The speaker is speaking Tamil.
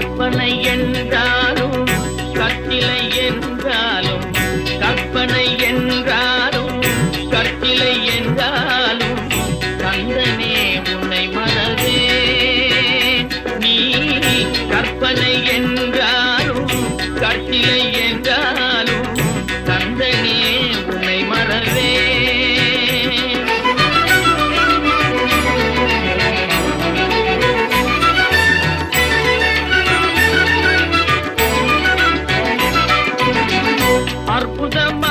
கற்பனை என்றால் அற்புதமா